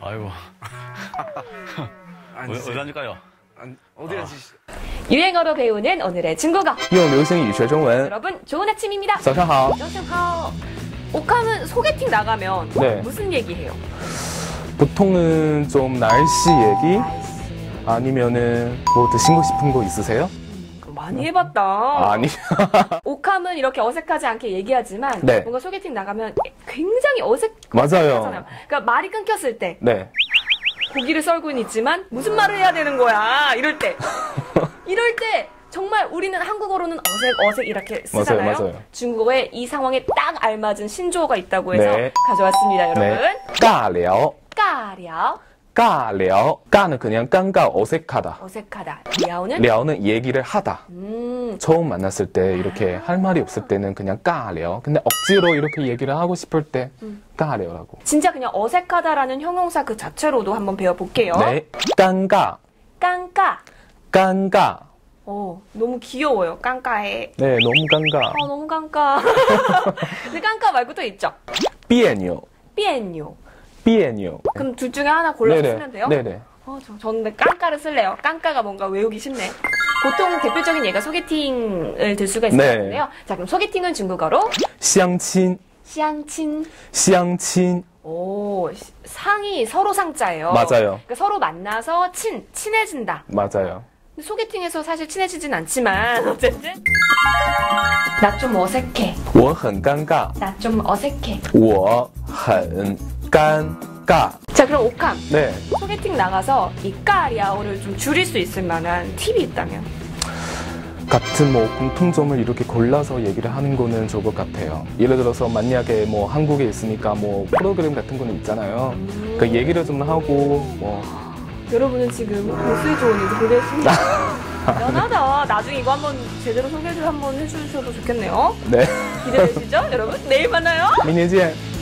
아이고. 어디, 어디 앉을까요? 안- 어디 앉으시? 유행어로 배우는 오늘의 중국어. 用流行语学中文。 여러분 좋은 아침입니다. 早上好， 여승하오. 옥함은 소개팅 나가면 네. 무슨 얘기해요? 보통은 좀 날씨 얘기 날씨. 아니면은 뭐 드시고 싶은 거 있으세요? 많이 해봤다. 아니. 옥함은 이렇게 어색하지 않게 얘기하지만 네. 뭔가 소개팅 나가면 굉장히 어색하잖아요. 맞아요. 그러니까 말이 끊겼을 때 네. 고기를 썰고는 있지만 무슨 말을 해야 되는 거야 이럴 때 이럴 때 정말 우리는 한국어로는 어색 어색 이렇게 쓰잖아요. 맞아요, 맞아요. 중국어에 이 상황에 딱 알맞은 신조어가 있다고 해서 네. 가져왔습니다, 여러분. 네. 까려. 까려 까려. 까는 그냥 깡까 어색하다. 어색하다. 려우는 려는 얘기를 하다. 음 처음 만났을 때 이렇게 할 말이 없을 때는 그냥 까려. 근데 억지로 이렇게 얘기를 하고 싶을 때 까려라고. 진짜 그냥 어색하다라는 형용사 그 자체로도 한번 배워볼게요. 네. 깡까. 깡까. 깡까. 어 너무 귀여워요. 깡까에. 네, 너무 깡까. 어 너무 깡까. 근데 깡까 말고 또 있죠. 삐에뇨. 삐엔요. 삐에뇨. 그럼 둘 중에 하나 골라서 쓰면 돼요? 네네. 어, 저, 저는 근데 깡까를 쓸래요. 깡까가 뭔가 외우기 쉽네. 보통 대표적인 예가 소개팅을 들 수가 있을 것 네. 같은데요. 자, 그럼 소개팅은 중국어로 쌍친. 쌍친. 쌍친. 오, 시- 상이 서로 상자예요. 맞아요. 그러니까 서로 만나서 친, 친해진다. 맞아요. 근데 소개팅에서 사실 친해지진 않지만 어쨌든 나 좀 어색해. 我很尴尬， 나 좀 어색해. 我很 깐, 까. 자, 그럼 오캄. 네. 소개팅 나가서 이 까리아오를 좀 줄일 수 있을 만한 팁이 있다면? 같은 뭐 공통점을 이렇게 골라서 얘기를 하는 거는 좋을 것 같아요. 예를 들어서 만약에 뭐 한국에 있으니까 뭐 프로그램 같은 거는 있잖아요. 그러니까 음. 그 얘기를 좀 하고 뭐. 여러분은 지금 보수의 조언을 보고 계십니다. 연하다. 나중에 이거 한번 제대로 소개를 한번 해주셔도 좋겠네요. 네. 기대되시죠, 여러분? 내일 만나요. 민혜지.